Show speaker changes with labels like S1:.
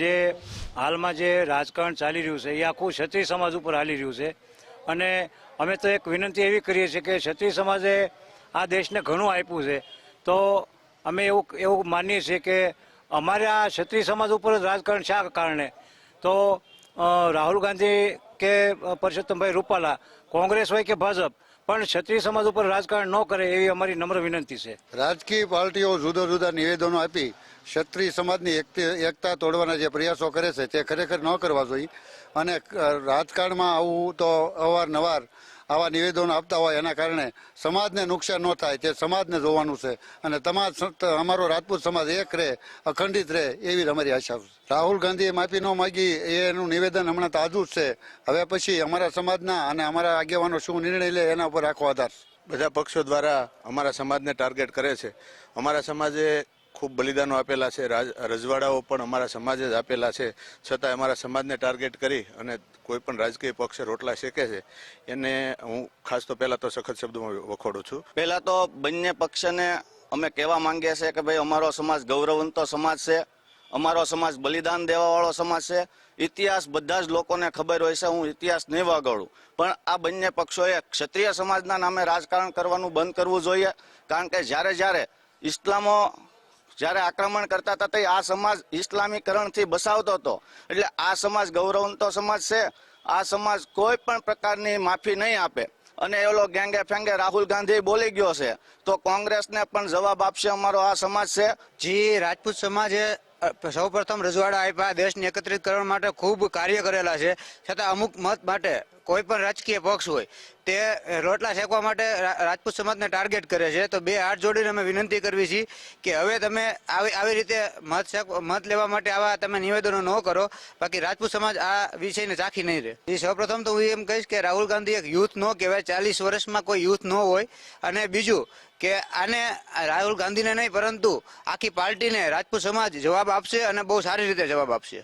S1: જે હાલમાં જે રાજકારણ ચાલી રહ્યું છે, એ આખું ક્ષત્રિય સમાજ ઉપર હાલી રહ્યું છે. અને અમે તો એક વિનંતી એવી કરીએ છીએ કે ક્ષત્રિય સમાજે આ દેશને ઘણું આપ્યું છે. તો અમે એવું એવું માનીએ છીએ કે અમારે આ ક્ષત્રિય સમાજ ઉપર જ રાજકારણ શા કારણે. તો રાહુલ ગાંધી કે પરસોત્તમભાઈ રૂપાલા, કોંગ્રેસ હોય કે ભાજપ પણ ક્ષત્રિય સમાજ ઉપર રાજકારણ ન કરે એવી અમારી નમ્ર વિનંતી છે.
S2: રાજકીય પાર્ટીઓ જુદા જુદા નિવેદનો આપી ક્ષત્રિય સમાજની એકતા તોડવાના જે પ્રયાસો કરે છે તે ખરેખર ન કરવા જોઈએ. અને રાજકારણમાં આવું તો અવારનવાર આવા નિવેદનો આપતા હોય એના કારણે સમાજને નુકસાન ન થાય તે સમાજને જોવાનું છે. અને તમામ અમારો રાજપૂત સમાજ એક રહે, અખંડિત રહે એવી અમારી આશા છે. રાહુલ ગાંધીએ માફી ન માગી એનું નિવેદન હમણાં તાજું જ છે. હવે પછી અમારા સમાજના અને અમારા આગેવાનો શું નિર્ણય લે એના ઉપર આખો આધાર
S3: બધા પક્ષો દ્વારા અમારા સમાજને ટાર્ગેટ કરે છે. અમારા સમાજે ખૂબ બલિદાનો આપેલા છે. રાજ- રજવાડાઓ પણ અમારા સમાજે જ આપેલા છે. છતાં અમારા સમાજને ટાર્ગેટ કરી અને કોઈ પણ રાજકીય પક્ષે રોટલા શેકે છે, એને હું ખાસ તો પહેલાં તો સખત શબ્દોમાં વખોડું છું.
S4: પહેલાં તો બંને પક્ષને અમે કહેવા માંગીએ છીએ કે ભાઈ, અમારો સમાજ ગૌરવંતો સમાજ છે. અમારો સમાજ બલિદાન દેવાવાળો સમાજ છે. ઇતિહાસ બધા જ લોકોને ખબર હોય છે, હું ઇતિહાસ નહીં વાગડું. પણ આ બંને પક્ષોએ ક્ષત્રિય સમાજના નામે રાજકારણ કરવાનું બંધ કરવું જોઈએ. કારણ કે જ્યારે જ્યારે ઇસ્લામો જ્યારે આક્રમણ કરતા હતા તે આ સમાજ ઇસ્લામીકરણથી બસાવતો હતો. એટલે આ સમાજ ગૌરવંતો સમાજ છે. આ સમાજ કોઈ પણ પ્રકારની માફી નહીં આપે. અને એ ઓલો ગેંગે ફેંગે રાહુલ ગાંધી બોલી ગયો છે. તો કોંગ્રેસને પણ જવાબ આપશે અમારો આ સમાજ છે.
S5: જી, રાજપૂત સમાજે સૌ પ્રથમ રજવાડા આપ્યા, દેશને એકત્રિત કરવા માટે ખૂબ કાર્ય કરેલા છે. છતાં અમુક મત માટે કોઈ પણ રાજકીય પક્ષ હોય, તે રોટલા શેકવા માટે રાજપૂત સમાજને ટાર્ગેટ કરે છે. તો બે હાથ જોડીને અમે વિનંતી કરવી છીએ કે હવે તમે આવી આવી રીતે મત શેક મત લેવા માટે આવા તમે નિવેદનો ન કરો. બાકી રાજપૂત સમાજ આ વિષયને ચાખી નહીં રહે. એ સૌપ્રથમ તો હું એમ કહીશ કે રાહુલ ગાંધી એક યુથ ન કહેવાય, ચાલીસ વર્ષમાં કોઈ યુથ ન હોય. અને બીજું કે આને રાહુલ ગાંધીને નહીં, પરંતુ આખી પાર્ટીને રાજપૂત સમાજ જવાબ આપશે અને બહુ સારી રીતે જવાબ આપશે.